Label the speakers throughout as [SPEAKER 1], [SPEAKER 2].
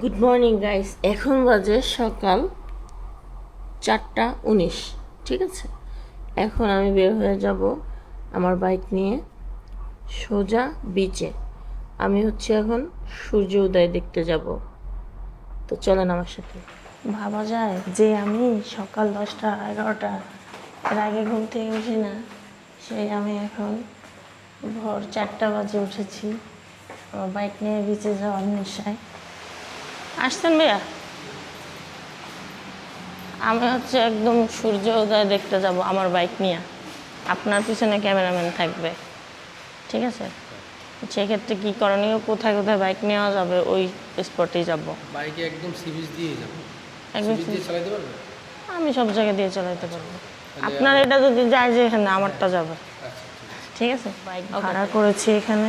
[SPEAKER 1] Good morning guys এখন বাজে সকাল চারটা উনিশ, ঠিক আছে? এখন আমি বের হয়ে যাব আমার বাইক নিয়ে সোজা বিচে আমি হচ্ছে এখন সূর্য উদয় দেখতে যাব। তো চলেন আমার সাথে। ভাবা যায় যে আমি সকাল দশটা, এগারোটা, এর আগে ঘুম থেকে উঠি না, সেই আমি এখন ভোর চারটা বাজে উঠেছি। বাইক নিয়ে বিচে যাওয়ার নেশায়। আসছেন ভাইয়া? আমি হচ্ছে একদম সূর্য উদয় দেখতে যাব আমার বাইক নিয়ে। আপনার পিছনে ক্যামেরাম্যান থাকবে। ঠিক আছে? সেক্ষেত্রে কী করণীয়? কোথায় কোথায় বাইক নেওয়া যাবে? ওই স্পটেই যাব।
[SPEAKER 2] বাইকে একদম দিয়ে যাব।
[SPEAKER 1] একদম
[SPEAKER 2] চালাতে পারবে?
[SPEAKER 1] আমি সব জায়গায় দিয়ে চালাতে পারব। আপনার এটা যদি যায় যে এখানে আমারটা যাবে।
[SPEAKER 2] আচ্ছা ঠিক আছে।
[SPEAKER 1] ঠিক আছে? বাইক ভাড়া করেছি এখানে।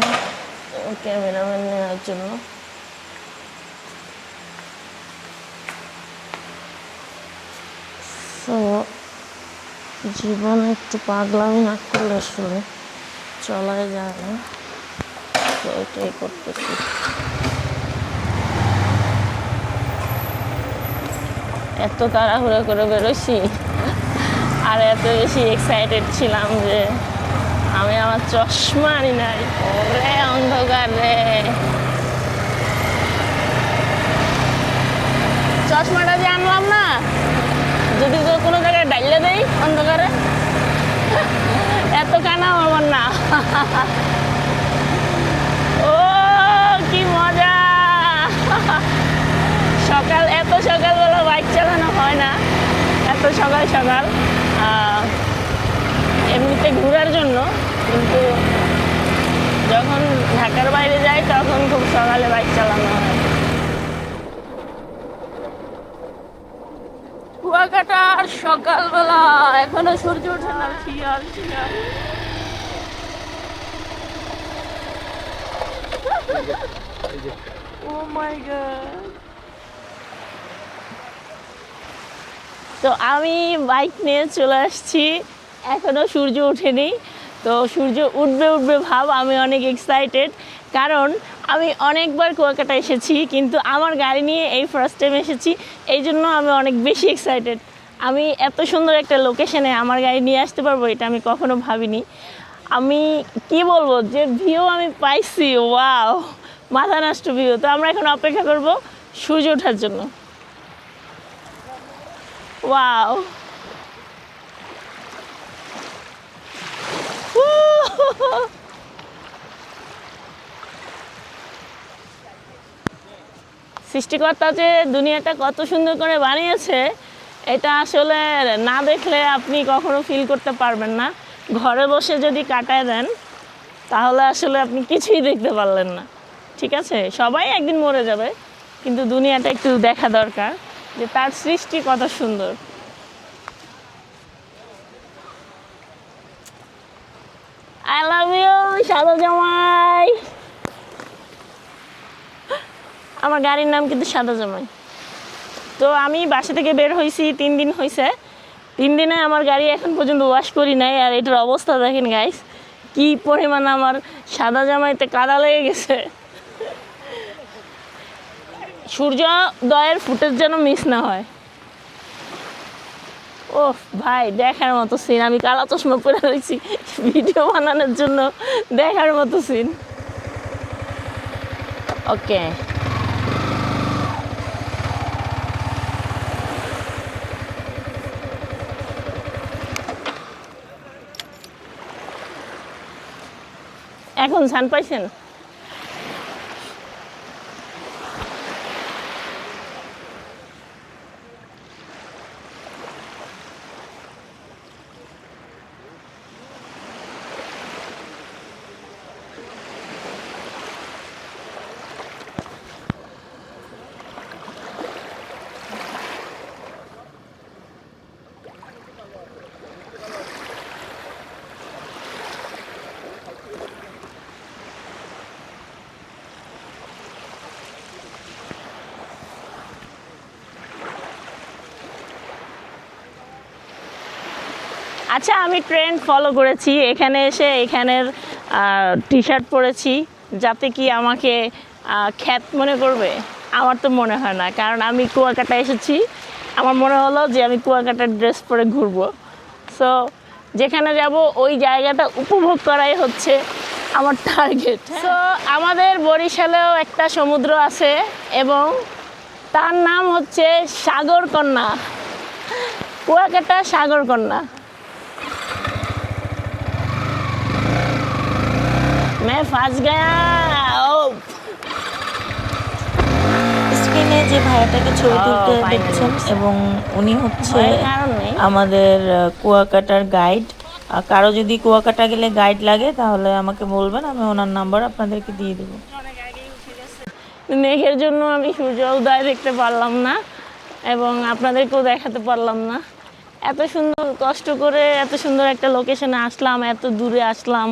[SPEAKER 1] ক্যামেরাম্যান নেওয়ার জন্য তো জীবনে একটু পাগলামি না করলে আসলে চলাই যায় না। তো এটাই করতেছি। এত তাড়াহুড়ো করে বেরোছি আর এত বেশি এক্সাইটেড ছিলাম যে আমি আমার চশমা আনি নাই। ওরে অন্ধকার রে। চশমাটা যে আনলাম না, যদি কোনো দেই অন্ধকারে? এত কানা আমার না ও, কি মজা! সকাল, এত সকাল সকালবেলা বাইক চালানো হয় না। এত সকাল সকাল। এমনিতে ঘোরার জন্য, কিন্তু যখন ঢাকার বাইরে যাই, তখন খুব সকালে বাইক চালানো হয়। কুয়াকাটা সকালবেলা, এখনও সূর্য ওঠে না, শিয়াল শিয়াল। ও মাই গড তো আমি বাইক নিয়ে চলে আসছি এখনও সূর্য ওঠেনি। তো সূর্য উঠবে উঠবে ভাব, আমি অনেক এক্সাইটেড কারণ আমি অনেকবার কুয়াকাটা এসেছি, কিন্তু আমার গাড়ি নিয়ে এই ফার্স্ট টাইম এসেছি। এই জন্য আমি অনেক বেশি এক্সাইটেড আমি এত সুন্দর একটা লোকেশনে আমার গাড়ি নিয়ে আসতে পারব এটা আমি কখনো ভাবিনি। আমি কি বলব, যে ভিউ আমি পাইছি ওয়াও মাথা নষ্ট ভিউ তো আমরা এখন অপেক্ষা করব সূর্য ওঠার জন্য। ওয়াও সৃষ্টিকর্তা যে দুনিয়াটা কত সুন্দর করে বানিয়েছে, এটা আসলে না দেখলে আপনি কখনো ফিল করতে পারবেন না। ঘরে বসে যদি কাটায় দেন, তাহলে আসলে আপনি কিছুই দেখতে পারলেন না। ঠিক আছে? সবাই একদিন মরে যাবে, কিন্তু দুনিয়াটা একটু দেখা দরকার যে তার সৃষ্টি কত সুন্দর। আই লাভ ইউ সাদা জামাই আমার গাড়ির নাম কিন্তু সাদা জামাই। তো আমি বাসা থেকে বের হয়েছি তিন দিন হয়েছে তিন দিনে আমার গাড়ি এখন পর্যন্ত ওয়াশ করি নাই, আর এটার অবস্থা দেখেন গাইস কি পরিমাণ আমার সাদা জামাইতে কাদা লেগে গেছে। সূর্যোদয়ের ফুটেজ যেন মিস না হয়। ও ভাই, দেখার মতো সিন আমি কালা চশমা পরে রয়েছি, ভিডিও বানানোর জন্য দেখার মতো সিন ওকে এখন ছান পাইছেন? আচ্ছা আমি ট্রেন্ড ফলো করেছি। এখানে এসে এখানের টি শার্ট পরেছি, যাতে কি আমাকে খ্যাত মনে করবে? আমার তো মনে হয় না, কারণ আমি কুয়াকাটা এসেছি। আমার মনে হলো যে আমি কুয়াকাটার ড্রেস পরে ঘুরবো। সো যেখানে যাব, ওই জায়গাটা উপভোগ করাই হচ্ছে আমার টার্গেট সো আমাদের বরিশালেও একটা সমুদ্র আছে এবং তার নাম হচ্ছে সাগরকন্যা। কুয়াকাটা সাগরকন্যা। मैं फंस गया ओ
[SPEAKER 3] স্ক্রিনে যে ভাইয়াটাকে ছবি
[SPEAKER 1] ও,
[SPEAKER 3] তুলতে
[SPEAKER 1] finally
[SPEAKER 3] দেখছেন
[SPEAKER 1] বুঝছি।
[SPEAKER 3] এবং উনি হচ্ছে
[SPEAKER 1] ভয়ের কারণ নেই।
[SPEAKER 3] আমাদের আহ, কুয়াকাটার গাইড কারো যদি কুয়াকাটা গেলে গাইড লাগে তাহলে আমাকে বলবেন আমি ওনার নাম্বার আপনাদেরকে দিয়ে দেবো
[SPEAKER 1] মেঘের জন্য আমি সূর্য উদয় দেখতে পারলাম না এবং আপনাদেরকেও দেখাতে পারলাম না এত সুন্দর কষ্ট করে এত সুন্দর একটা লোকেশনে আসলাম এত দূরে আসলাম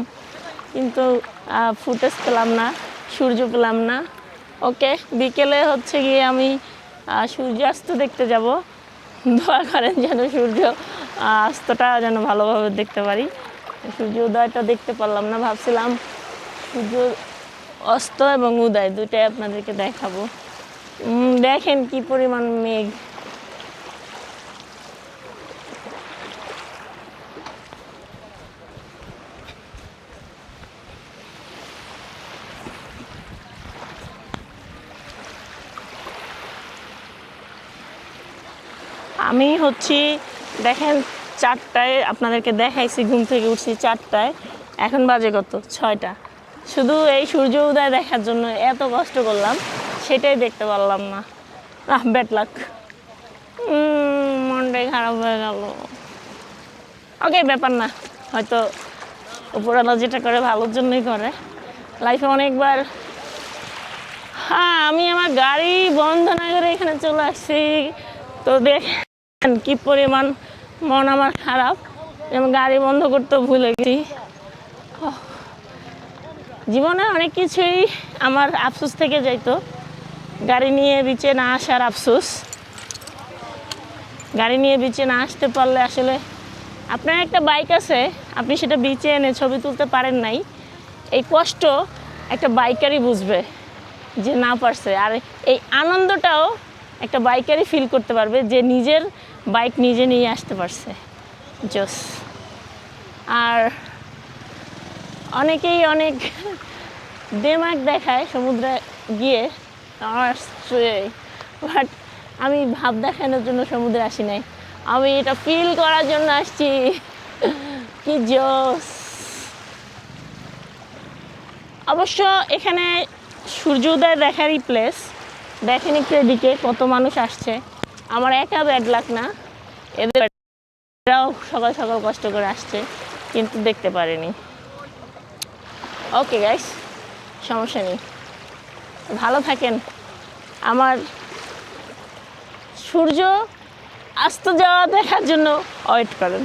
[SPEAKER 1] কিন্তু ফুটেজ পেলাম না, সূর্য পেলাম না। ওকে, বিকেলে হচ্ছে গিয়ে আমি সূর্যাস্ত দেখতে যাব। দোয়া করেন যেন সূর্য আস্তটা যেন ভালোভাবে দেখতে পারি। সূর্য উদয়টা দেখতে পারলাম না, ভাবছিলাম সূর্য অস্ত এবং উদয় দুটাই আপনাদেরকে দেখাবো। দেখেন কি পরিমাণ মেঘ। আমি হচ্ছি, দেখেন, চারটায় আপনাদেরকে দেখাইছি, ঘুম থেকে উঠছি চারটায়। এখন বাজে কত? ছয়টা। শুধু এই সূর্য উদয় দেখার জন্য এত কষ্ট করলাম, সেটাই দেখতে পারলাম না। আহ ব্যাড লাক মনটাই খারাপ হয়ে গেল। ওকে ব্যাপার না। হয়তো উপরওয়ালা যেটা করে ভালোর জন্যই করে। লাইফে অনেকবার হ্যাঁ আমি আমার গাড়ি বন্ধ না করে এখানে চলে আসছি। তো দেখেন কি পরিমাণ মন আমার খারাপ আমি গাড়ি বন্ধ করতে ভুলে গেছি। জীবনে অনেক কিছুই আমার আফসোস থেকে যাইতো। গাড়ি নিয়ে বিচে না আসার আফসোস। গাড়ি নিয়ে বিচে না আসতে পারলে আসলে আপনার একটা বাইক আছে, আপনি সেটা বিচে এনে ছবি তুলতে পারেন নাই। এই কষ্ট একটা বাইকারই বুঝবে যে না পারছে। আর এই আনন্দটাও একটা বাইকারই ফিল করতে পারবে যে নিজের বাইক নিজে নিয়ে আসতে পারছে জোস আর অনেকেই অনেক দেমাগ দেখায় সমুদ্রে গিয়ে বাট আমি ভাব দেখানোর জন্য সমুদ্রে আসি নাই। আমি এটা ফিল করার জন্য আসছি, কি জোস অবশ্য এখানে সূর্যোদয় দেখারই প্লেস দেখেন একটু এদিকে কত মানুষ আসছে। আমার একা ব্যাড লাগ না। এদের এরাও সকাল সকাল কষ্ট করে আসছে, কিন্তু দেখতে পারেনি। ওকে গাইস সমস্যা নেই। ভালো থাকেন। আমার সূর্য আস্ত যাওয়া দেখার জন্য ওয়েট করেন।